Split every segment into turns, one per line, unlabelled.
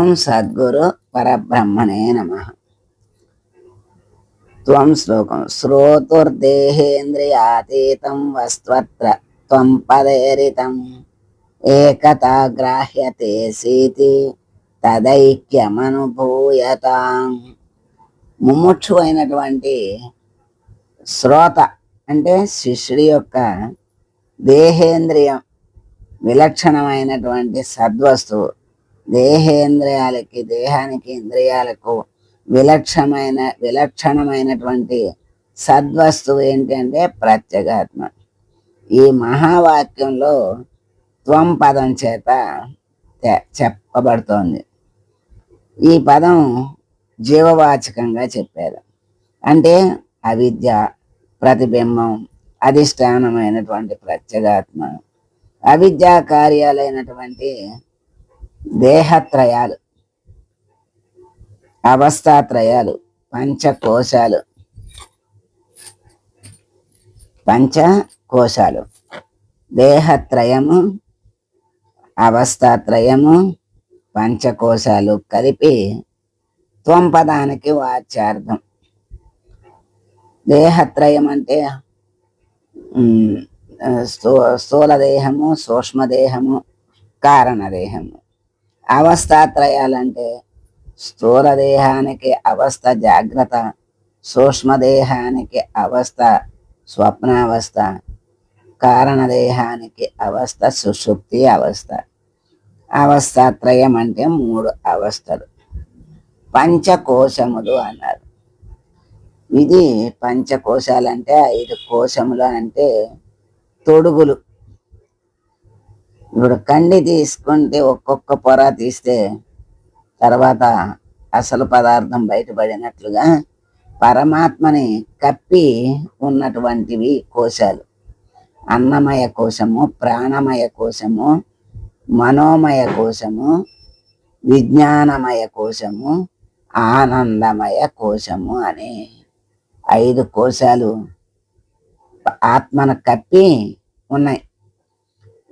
ఓం సద్గురు పరబ్రహ్మణే నమ. త్వం శ్లోకం శ్రోతుర్దేహేంద్రియాతీతం వస్త్వత్ర త్వం పదేరితం ఏకతా గ్రాహ్యతే సీతి తదైక్యమనుభూయత. ముముక్షు అయినటువంటి శ్రోత అంటే శిష్యుడి యొక్క దేహేంద్రియం విలక్షణమైనటువంటి సద్వస్తువు దేహేంద్రియాలకి దేహానికి ఇంద్రియాలకు విలక్షణమైన విలక్షణమైనటువంటి సద్వస్తువు ఏంటంటే ప్రత్యేగాత్మ. ఈ మహావాక్యంలో త్వం పదం చేత తె- చెప్పబడుతోంది. ఈ పదం జీవవాచకంగా చెప్పారు అంటే అవిద్య ప్రతిబింబం అధిష్టానమైనటువంటి ప్రత్యేగాత్మ. అవిద్యా కార్యాలైనటువంటి దేహత్రయాలు అవస్థాత్రయాలు పంచకోశాలు. పంచకోశాలు. దేహత్రయము అవస్థాత్రయము పంచకోశాలు కలిపి త్వం పదానికి వాచ్యార్థం. దేహత్రయం అంటే స్థూ- స్థూల దేహము సూక్ష్మదేహము కారణదేహము అవస్థాత్రయాలంటే స్థూల దేహానికి అవస్థ జాగ్రత్త సూక్ష్మదేహానికి అవస్థ స్వప్నావస్థ కారణదేహానికి అవస్థ సుషుప్తి అవస్థ. అవస్థాత్రయం అంటే మూడు అవస్థలు. పంచకోశములు అన్నారు. ఇది పంచకోశాలు అంటే ఐదు కోశములు అంటే తొడుగులు. ఇప్పుడు కండి తీసుకుంటే ఒక్కొక్క పొర తీస్తే తర్వాత అసలు పదార్థం బయటపడినట్లుగా పరమాత్మని కప్పి ఉన్నటువంటివి కోశాలు. అన్నమయ కోశము ప్రాణమయ కోశము మనోమయ కోశము విజ్ఞానమయ కోశము ఆనందమయ కోశము అనే ఐదు కోశాలు ఆత్మను కప్పి ఉన్నాయి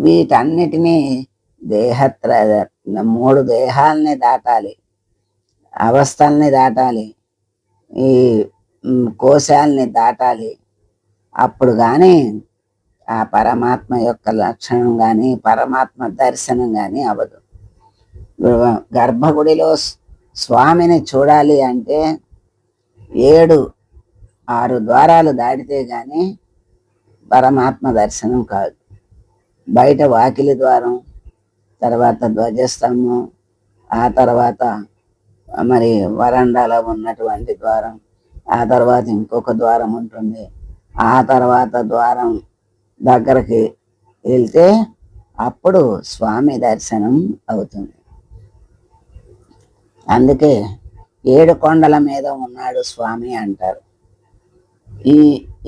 వీటన్నిటినీ దేహత్ర మూడు దేహాలని దాటాలి. అవస్థల్ని దాటాలి. ఈ కోశాలని దాటాలి. అప్పుడు కానీ ఆ పరమాత్మ యొక్క లక్షణం కానీ పరమాత్మ దర్శనం కానీ అవ్వదు. గర్భగుడిలో స్వామిని చూడాలి అంటే ఏడు ఆరు ద్వారాలు దాటితే కానీ పరమాత్మ దర్శనం కాదు. బయట వాకిలి ద్వారం తర్వాత ధ్వజస్తంభం ఆ తర్వాత మరి వరండాలో ఉన్నటువంటి ద్వారం ఆ తర్వాత ఇంకొక ద్వారం ఉంటుంది. ఆ తర్వాత ద్వారం దగ్గరికి వెళ్తే అప్పుడు స్వామి దర్శనం అవుతుంది. అందుకే ఏడు కొండల మీద ఉన్నాడు స్వామి అంటారు. ఈ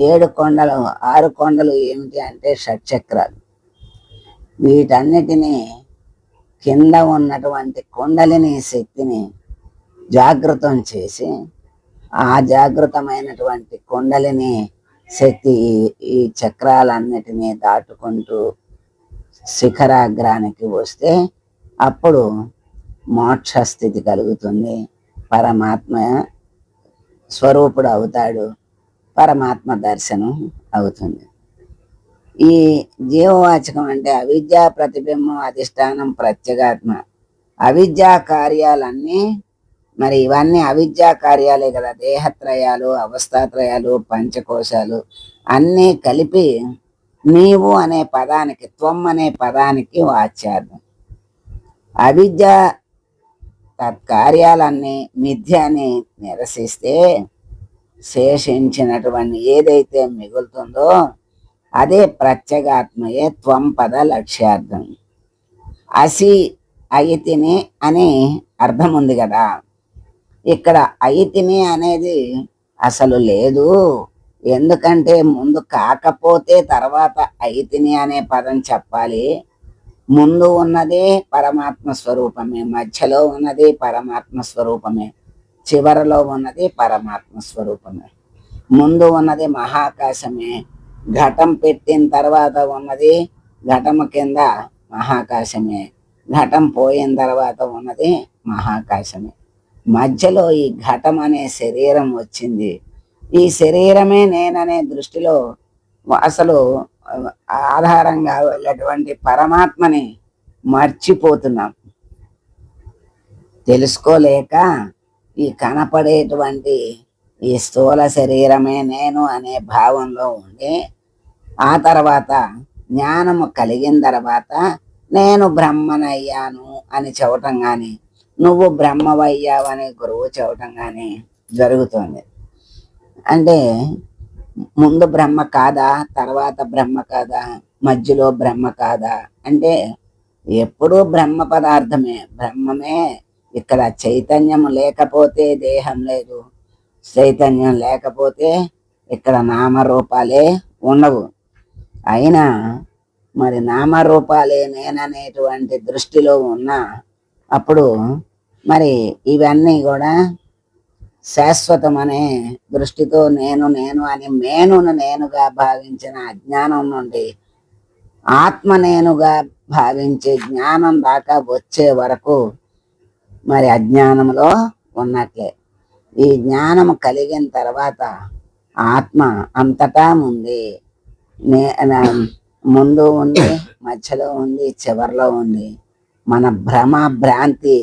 ఏడు కొండలు ఆరు కొండలు ఏమిటి అంటే షట్చక్రాలు. వీటన్నిటినీ కింద ఉన్నటువంటి కుండలిని శక్తిని జాగృతం చేసి ఆ జాగృతమైనటువంటి కుండలిని శక్తి ఈ- చక్రాలన్నిటినీ దాటుకుంటూ శిఖరాగ్రానికి వస్తే అప్పుడు మోక్ష స్థితి కలుగుతుంది. పరమాత్మ స్వరూపుడు అవుతాడు. పరమాత్మ దర్శనం అవుతుంది. ఈ జీవవాచకం అంటే అవిద్యా ప్రతిబింబం అధిష్టానం ప్రత్యేగాత్మ. అవిద్యా కార్యాలన్నీ మరి ఇవన్నీ అవిద్యా కార్యాలే కదా. దేహత్రయాలు అవస్థాత్రయాలు పంచకోశాలు అన్నీ కలిపి నీవు అనే పదానికి త్వం అనే పదానికి వాచ్యార్థం. అవిద్య తత్కార్యాలన్నీ మిథ్య అని నిరసిస్తే శేషించినటువంటి ఏదైతే మిగులుతుందో అదే ప్రత్యేగాత్మయే త్వం పద లక్ష్యార్థం. అసి అయితిని అని అర్థం ఉంది కదా. ఇక్కడ అయితిని అనేది అసలు లేదు. ఎందుకంటే ముందు కాకపోతే తర్వాత అయితిని అనే పదం చెప్పాలి. ముందు ఉన్నదే పరమాత్మ స్వరూపమే మధ్యలో ఉన్నది పరమాత్మ స్వరూపమే చివరలో ఉన్నది పరమాత్మ స్వరూపమే ముందు ఉన్నది మహాకాశమే ఘటం పెట్టిన తర్వాత ఉన్నది ఘటము కింద మహాకాశమే. ఘటం పోయిన తర్వాత ఉన్నది మహాకాశమే. మధ్యలో ఈ ఘటం అనే శరీరం వచ్చింది. ఈ శరీరమే నేననే దృష్టిలో అసలు ఆధారంగా వెళ్ళేటువంటి పరమాత్మని మర్చిపోతున్నాం. తెలుసుకోలేక ఈ కనపడేటువంటి ఈ స్థూల శరీరమే నేను అనే భావంలో ఉండి ఆ తర్వాత జ్ఞానము కలిగిన తర్వాత నేను బ్రహ్మనయ్యాను అని చెప్పటం కానీ నువ్వు బ్రహ్మవయ్యావని గురువు చెప్పటం కానీ జరుగుతుంది. అంటే ముందు బ్రహ్మ కాదా తర్వాత బ్రహ్మ కాదా మధ్యలో బ్రహ్మ కాదా? అంటే ఎప్పుడూ బ్రహ్మ పదార్థమే బ్రహ్మమే. ఇక్కడ చైతన్యం లేకపోతే దేహం లేదు. చైతన్యం లేకపోతే ఇక్కడ నామరూపాలే ఉండవు. అయినా మరి నామరూపాలే నేననేటువంటి దృష్టిలో ఉన్న అప్పుడు మరి ఇవన్నీ కూడా శాశ్వతమనే దృష్టితో నేను నేను అని మేనును నేనుగా భావించిన అజ్ఞానం నుండి ఆత్మ నేనుగా భావించే జ్ఞానం దాకా వచ్చే వరకు మరి అజ్ఞానంలో ఉన్నట్లే. ఈ జ్ఞానం కలిగిన తర్వాత ఆత్మ అంతటా ఉంది. నే ముందు ఉంది మధ్యలో ఉంది చివరిలో ఉంది. మన భ్రమ భ్రాంతి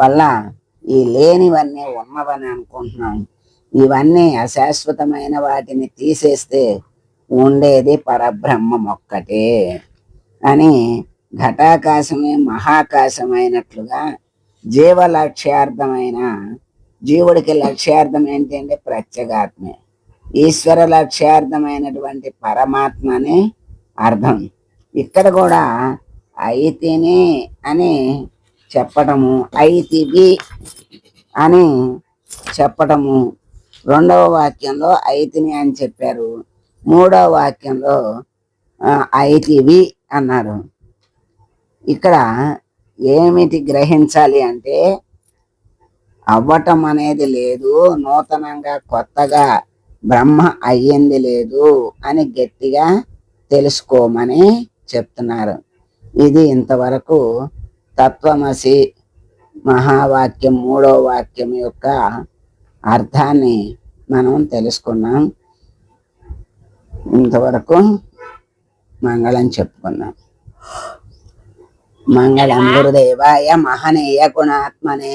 వల్ల ఈ లేనివన్నీ ఉన్నవని అనుకుంటున్నాం. ఇవన్నీ అశాశ్వతమైన వాటిని తీసేస్తే ఉండేది పరబ్రహ్మం ఒక్కటే అని ఘటాకాశమే మహాకాశమైనట్లుగా జీవ లక్ష్యార్థమైన జీవుడికి లక్ష్యార్థం ఏంటంటే ప్రత్యేగాత్మే. ఈశ్వర లక్ష్యార్థమైనటువంటి పరమాత్మ అని అర్థం. ఇక్కడ కూడా అయితిని అని చెప్పటము అయితివి అని చెప్పటము. రెండవ వాక్యంలో అయితిని అని చెప్పారు. మూడవ వాక్యంలో అయితివి అన్నారు. ఇక్కడ ఏమిటి గ్రహించాలి అంటే అవ్వటం అనేది లేదు నూతనంగా కొత్తగా బ్రహ్మ అయ్యింది లేదు అని గట్టిగా తెలుసుకోమని చెప్తున్నారు. ఇది ఇంతవరకు తత్వమసి మహావాక్యం మూడో వాక్యం యొక్క అర్థాన్ని మనం తెలుసుకున్నాం. ఇంతవరకు మంగళం చెప్పుకున్నాం. మంగళం గురుదేవాయ మహనీయ గుణాత్మనే